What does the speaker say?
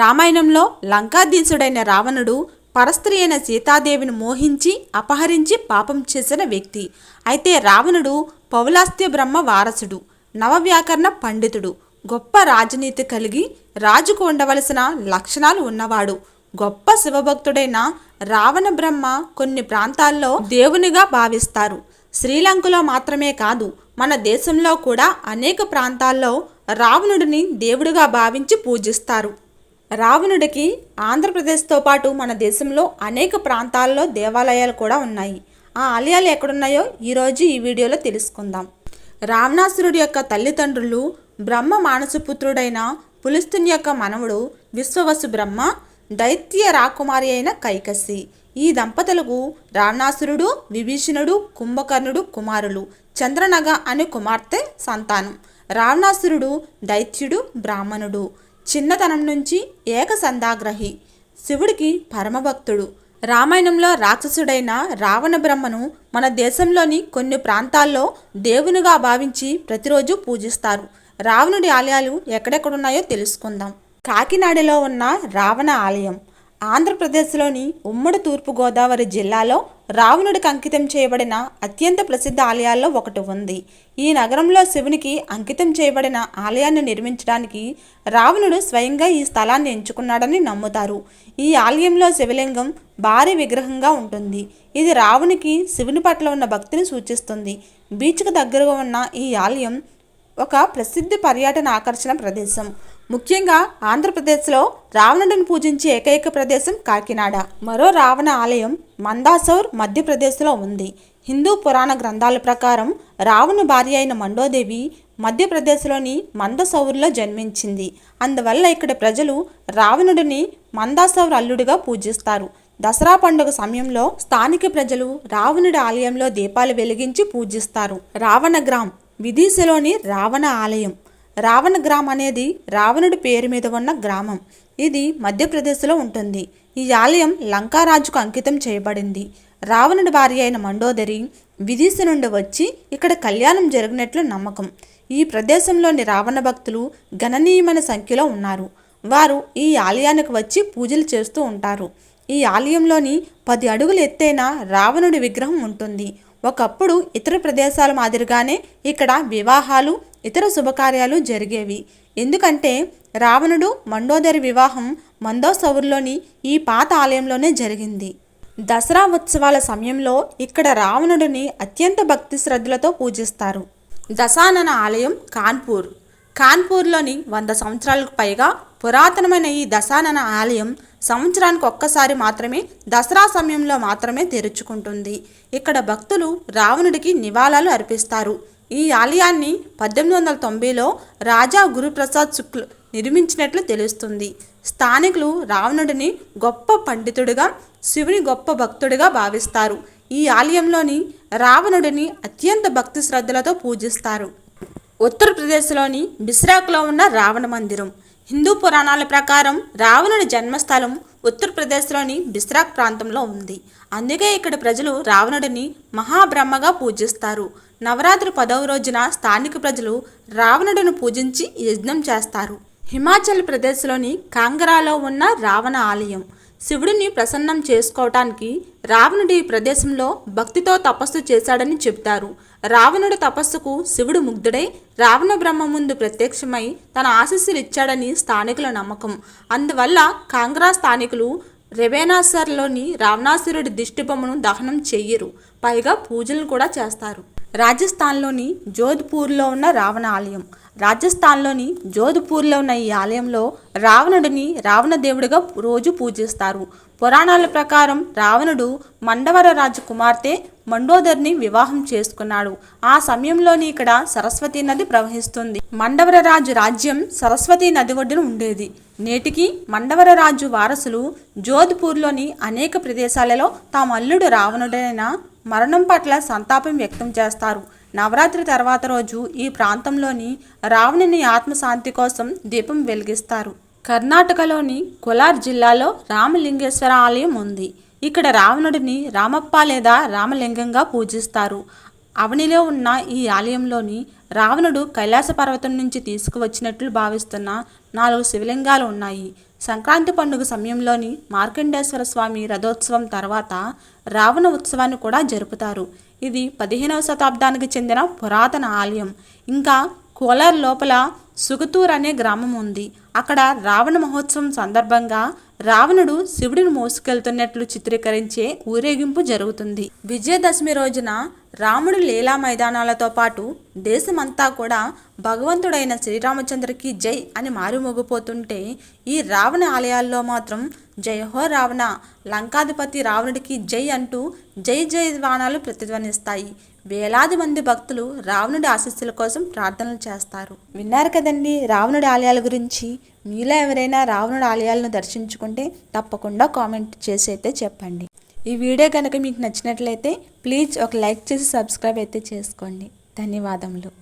రామాయణంలో లంకాధీసుడైన రావణుడు పరస్త్రీ అయిన సీతాదేవిని మోహించి అపహరించి పాపం చేసిన వ్యక్తి. అయితే రావణుడు పౌలాస్త్య బ్రహ్మ వారసుడు నవవ్యాకరణ పండితుడు. గొప్ప రాజనీతి కలిగి రాజుకు ఉండవలసిన లక్షణాలు ఉన్నవాడు. గొప్ప శివభక్తుడైన రావణ బ్రహ్మ కొన్ని ప్రాంతాల్లో దేవునిగా భావిస్తారు. శ్రీలంకలో మాత్రమే కాదు మన దేశంలో కూడా అనేక ప్రాంతాల్లో రావణుడిని దేవుడిగా భావించి పూజిస్తారు. రావణుడికి ఆంధ్రప్రదేశ్తో పాటు మన దేశంలో అనేక ప్రాంతాల్లో దేవాలయాలు కూడా ఉన్నాయి. ఆ ఆలయాలు ఎక్కడున్నాయో ఈరోజు ఈ వీడియోలో తెలుసుకుందాం. రావణాసురుడి యొక్క తల్లిదండ్రులు బ్రహ్మ మానసపుత్రుడైన పులిస్తుని యొక్క మనవుడు విశ్వవసు బ్రహ్మ దైత్య రాకుమారి అయిన కైకసి. ఈ దంపతులకు రావణాసురుడు విభీషణుడు కుంభకర్ణుడు కుమారులు చంద్రనగ అనే కుమార్తె సంతానం. రావణాసురుడు దైత్యుడు బ్రాహ్మణుడు. చిన్నతనం నుంచి ఏకసందాగ్రహి శివుడికి పరమభక్తుడు. రామాయణంలో రాక్షసుడైన రావణ బ్రహ్మను మన దేశంలోని కొన్ని ప్రాంతాల్లో దేవునిగా భావించి ప్రతిరోజు పూజిస్తారు. రావణుడి ఆలయాలు ఎక్కడెక్కడున్నాయో తెలుసుకుందాం. కాకినాడలో ఉన్న రావణ ఆలయం. ఆంధ్రప్రదేశ్లోని ఉమ్మడి తూర్పుగోదావరి జిల్లాలో రావణుడికి అంకితం చేయబడిన అత్యంత ప్రసిద్ధ ఆలయాల్లో ఒకటి ఉంది. ఈ నగరంలో శివునికి అంకితం చేయబడిన ఆలయాన్ని నిర్మించడానికి రావణుడు స్వయంగా ఈ స్థలాన్ని ఎంచుకున్నాడని నమ్ముతారు. ఈ ఆలయంలో శివలింగం భారీ విగ్రహంగా ఉంటుంది. ఇది రావునికి శివుని పట్ల ఉన్న భక్తిని సూచిస్తుంది. బీచ్కు దగ్గరగా ఉన్న ఈ ఆలయం ఒక ప్రసిద్ధ పర్యటన ఆకర్షణ ప్రదేశం. ముఖ్యంగా ఆంధ్రప్రదేశ్లో రావణుడిని పూజించే ఏకైక ప్రదేశం కాకినాడ. మరో రావణ ఆలయం మందాసౌర్ మధ్యప్రదేశ్లో ఉంది. హిందూ పురాణ గ్రంథాల ప్రకారం రావణు భార్య అయిన మండోదేవి మధ్యప్రదేశ్లోని మందసౌర్లో జన్మించింది. అందువల్ల ఇక్కడ ప్రజలు రావణుడిని మందాసౌర్ అల్లుడిగా పూజిస్తారు. దసరా పండుగ సమయంలో స్థానిక ప్రజలు రావణుడి ఆలయంలో దీపాలు వెలిగించి పూజిస్తారు. రావణగ్రామ్ విదీశలోని రావణ ఆలయం. రావణ గ్రామ్ అనేది రావణుడి పేరు మీద ఉన్న గ్రామం. ఇది మధ్యప్రదేశ్లో ఉంటుంది. ఈ ఆలయం లంకారాజుకు అంకితం చేయబడింది. రావణుడి భార్య అయిన మండోదరి విదిశ నుండి వచ్చి ఇక్కడ కళ్యాణం జరిగినట్లు నమ్మకం. ఈ ప్రదేశంలోని రావణ భక్తులు గణనీయమైన సంఖ్యలో ఉన్నారు. వారు ఈ ఆలయానికి వచ్చి పూజలు చేస్తూ ఉంటారు. ఈ ఆలయంలోని పది అడుగులు ఎత్తైన రావణుడి విగ్రహం ఉంటుంది. ఒకప్పుడు ఇతర ప్రదేశాల మాదిరిగానే ఇక్కడ వివాహాలు ఇతర శుభకార్యాలు జరిగేవి. ఎందుకంటే రావణుడు మండోదరి వివాహం మందోసౌర్లోని ఈ పాత ఆలయంలోనే జరిగింది. దసరా ఉత్సవాల సమయంలో ఇక్కడ రావణుడిని అత్యంత భక్తి శ్రద్ధలతో పూజిస్తారు. దశానన ఆలయం కాన్పూర్. కాన్పూర్లోని వంద సంవత్సరాలకు పైగా పురాతనమైన ఈ దశానన ఆలయం సంవత్సరానికి ఒక్కసారి మాత్రమే దసరా సమయంలో మాత్రమే తెరుచుకుంటుంది. ఇక్కడ భక్తులు రావణుడికి నివాళాలు అర్పిస్తారు. ఈ ఆలయాన్ని పద్దెనిమిది వందల తొంభైలో రాజా గురుప్రసాద్ శుక్ల్ నిర్మించినట్లు తెలుస్తుంది. స్థానికులు రావణుడిని గొప్ప పండితుడిగా శివుని గొప్ప భక్తుడిగా భావిస్తారు. ఈ ఆలయంలోని రావణుడిని అత్యంత భక్తి శ్రద్ధలతో పూజిస్తారు. ఉత్తరప్రదేశ్లోని బిస్రాకులో ఉన్న రావణ మందిరం. హిందూ పురాణాల ప్రకారం రావణుడి జన్మస్థలం ఉత్తరప్రదేశ్లోని బిస్రాక్ ప్రాంతంలో ఉంది. అందుకే ఇక్కడ ప్రజలు రావణుడిని మహాబ్రహ్మగా పూజిస్తారు. నవరాత్రి పదవ రోజున స్థానిక ప్రజలు రావణుడిని పూజించి యజ్ఞం చేస్తారు. హిమాచల్ ప్రదేశ్లోని కాంగరాలో ఉన్న రావణ ఆలయం. శివుడిని ప్రసన్నం చేసుకోవటానికి రావణుడి ప్రదేశంలో భక్తితో తపస్సు చేశాడని చెబుతారు. రావణుడి తపస్సుకు శివుడు ముగ్ధుడై రావణ బ్రహ్మ ముందు ప్రత్యక్షమై తన ఆశీస్సులు ఇచ్చాడని స్థానికుల నమ్మకం. అందువల్ల కాంగ్రా స్థానికులు రెవేనాసర్లోని రావణాసురుడి దిష్టిబొమ్మను దహనం చెయ్యరు. పైగా పూజలు కూడా చేస్తారు. రాజస్థాన్లోని జోధ్పూర్లో ఉన్న రావణ ఆలయం. రాజస్థాన్లోని జోధ్పూర్లో ఉన్న ఈ ఆలయంలో రావణుడిని రావణదేవుడిగా రోజు పూజిస్తారు. పురాణాల ప్రకారం రావణుడు మండవర రాజు కుమార్తె మండోదర్ని వివాహం చేసుకున్నాడు. ఆ సమయంలోని ఇక్కడ సరస్వతి నది ప్రవహిస్తుంది. మండవర రాజు రాజ్యం సరస్వతి నది ఒడ్డున ఉండేది. నేటికి మండవర రాజు వారసులు జోధ్పూర్లోని అనేక ప్రదేశాలలో తాము అల్లుడు రావణుడైన మరణం పట్ల సంతాపం వ్యక్తం చేస్తారు. నవరాత్రి తర్వాత రోజు ఈ ప్రాంతంలోని రావణుని ఆత్మశాంతి కోసం దీపం వెలిగిస్తారు. కర్ణాటకలోని కోలార్ జిల్లాలో రామలింగేశ్వర ఆలయం ఉంది. ఇక్కడ రావణుడిని రామప్ప లేదా రామలింగంగా పూజిస్తారు. అవనిలో ఉన్న ఈ ఆలయంలోని రావణుడు కైలాస పర్వతం నుంచి తీసుకువచ్చినట్లు భావిస్తున్న నాలుగు శివలింగాలు ఉన్నాయి. సంక్రాంతి పండుగ సమయంలోని మార్కండేశ్వర స్వామి రథోత్సవం తర్వాత రావణ ఉత్సవాన్ని కూడా జరుపుతారు. ఇది పదిహేనవ శతాబ్దానికి చెందిన పురాతన ఆలయం. ఇంకా కోలార్ లోపల సుగతూర్ అనే గ్రామం ఉంది. అక్కడ రావణ మహోత్సవం సందర్భంగా రావణుడు శివుడిని మోసుకెళ్తున్నట్లు చిత్రీకరించే ఊరేగింపు జరుగుతుంది. విజయదశమి రోజున రాముడు లీలా మైదానాలతో పాటు దేశమంతా కూడా భగవంతుడైన శ్రీరామచంద్రకి జై అని మారుమోగిపోతుంటే ఈ రావణ ఆలయాల్లో మాత్రం జయ హో రావణ లంకాధిపతి రావణుడికి జై అంటూ జై జై వాణాలు ప్రతిధ్వనిస్తాయి. వేలాది మంది భక్తులు రావణుడి ఆశీస్సుల కోసం ప్రార్థనలు చేస్తారు. విన్నారు కదండి రావణుడి ఆలయాల గురించి. మీలో ఎవరైనా రావణుడి ఆలయాలను దర్శించుకుంటే తప్పకుండా కామెంట్ చేసి అయితే చెప్పండి. ఈ వీడియో కనుక మీకు నచ్చినట్లయితే ప్లీజ్ ఒక లైక్ చేసి సబ్స్క్రైబ్ అయితే చేసుకోండి. ధన్యవాదములు.